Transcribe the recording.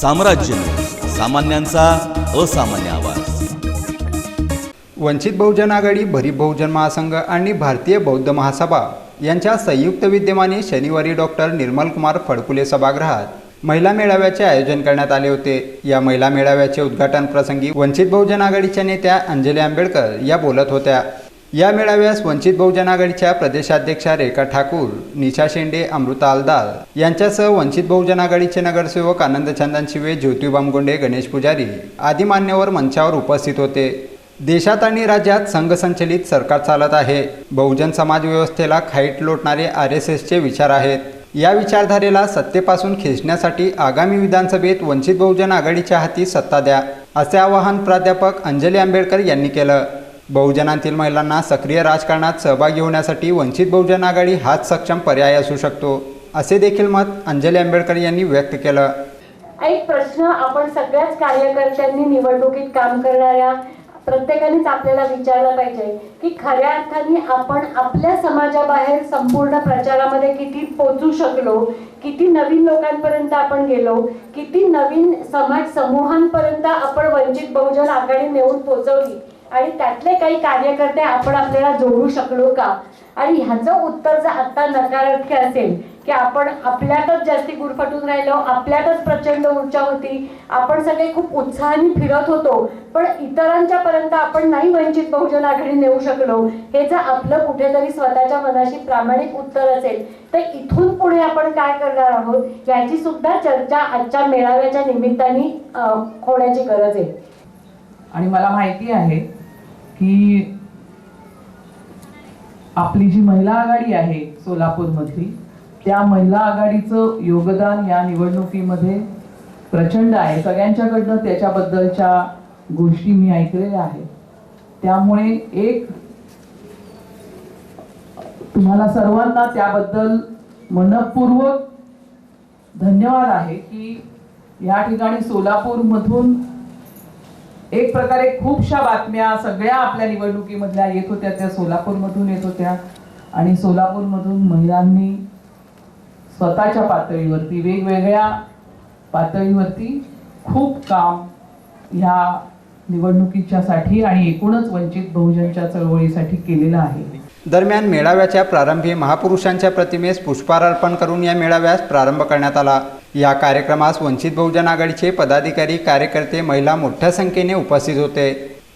साम्राज्य सामान्यांचा असामान्य आवाज. वंचित बहुजन आघाडी भरीप बहुजन महासंघ आणि भारतीय बौद्ध महासभा यांच्या संयुक्त विद्यमाने शनिवारी डॉक्टर निर्मलकुमार फडकुले सभागृहात महिला मेळाव्याचे आयोजन करण्यात आले होते. या महिला मेळाव्याचे उद्घाटन प्रसंगी वंचित बहुजन आघाडीच्या नेत्या अंजली आंबेडकर या बोलत होत्या. या मेळाव्यास वंचित बहुजन आघाडीच्या प्रदेशाध्यक्षा रेखा ठाकूर निशा शेंडे अमृता आलदार यांच्यासह वंचित बहुजन आघाडीचे नगरसेवक आनंद चंदन शिवे ज्योती बामगोंडे गणेश पुजारी आदी मान्यवर मंचावर उपस्थित होते. देशात आणि राज्यात संघसंचलित सरकार चालत आहे. बहुजन समाज व्यवस्थेला खाईट लोटणारे आर एस एसचे विचार आहेत. या विचारधारेला सत्तेपासून खेचण्यासाठी आगामी विधानसभेत वंचित बहुजन आघाडीच्या हाती सत्ता द्या असे आवाहन प्राध्यापक अंजली आंबेडकर यांनी केलं. बहुजनांतील महिलांना सक्रिय राजकारणात सहभागी होण्यासाठी वंचित बहुजन आघाडी हाच सक्षम पर्याय असू शकतो असे देखील मत अंजली आंबेडकर यांनी व्यक्त केलं. एक प्रश्न आपण सगळ्याच कार्यकर्त्यांनी निवडणुकीत काम करणाऱ्या प्रत्येकानेच आपल्याला विचारला पाहिजे की खऱ्या अर्थाने आपण आपल्या समाजाबाहेर संपूर्ण प्रचारामध्ये किती पोचू शकलो किती नवीन लोकांपर्यंत आपण गेलो किती नवीन समाज समूहांपर्यंत आपण वंचित बहुजन आघाडी नेऊन पोचवली आणि त्यातले काही कार्यकर्ते आपण आपल्याला जोडू शकलो का? आणि ह्याचं उत्तर जर आता नकारार्थी असेल की आपण आपल्यातच जास्ती गुरफटून राहिलो आपल्यातच प्रचंड ऊर्जा होती आपण सगळे खूप उत्साहाने फिरत होतो पण इतरांच्या पर्यंत आपण नाही वंचित बहुजन आघाडी नेऊ शकलो हे जर आपलं कुठेतरी स्वतःच्या मनाशी प्रामाणिक उत्तर असेल तर इथून पुढे आपण काय करणार आहोत? याची सुद्धा चर्चा आजच्या मेळाव्याच्या निमित्ताने होण्याची गरज आहे. आणि मला माहिती आहे की आपली जी महिला आघाडी आहे सोलापूरमधली त्या महिला आघाडीचं योगदान या निवडणुकीमध्ये प्रचंड आहे. सगळ्यांच्याकडनं त्याच्याबद्दलच्या गोष्टी मी ऐकलेल्या आहेत. त्यामुळे एक तुम्हाला सर्वांना त्याबद्दल मनपूर्वक धन्यवाद आहे की या ठिकाणी सोलापूरमधून एक प्रकारे खूपशा बातम्या सगळ्या आपल्या निवडणुकीमधल्या येत होत्या त्या सोलापूरमधून येत होत्या. आणि सोलापूरमधून महिलांनी स्वतःच्या पातळीवरती वेगवेगळ्या पातळीवरती खूप काम ह्या निवडणुकीच्यासाठी आणि एकूणच वंचित बहुजनच्या चळवळीसाठी केलेलं आहे. दरम्यान मेळाव्याच्या प्रारंभी महापुरुषांच्या प्रतिमेस पुष्पार अर्पण करून या मेळाव्यास प्रारंभ करण्यात आला. या कार्यक्रमास वंचित बहुजन आघाडीचे पदाधिकारी कार्यकर्ते महिला मोठ्या संख्येने उपस्थित होते.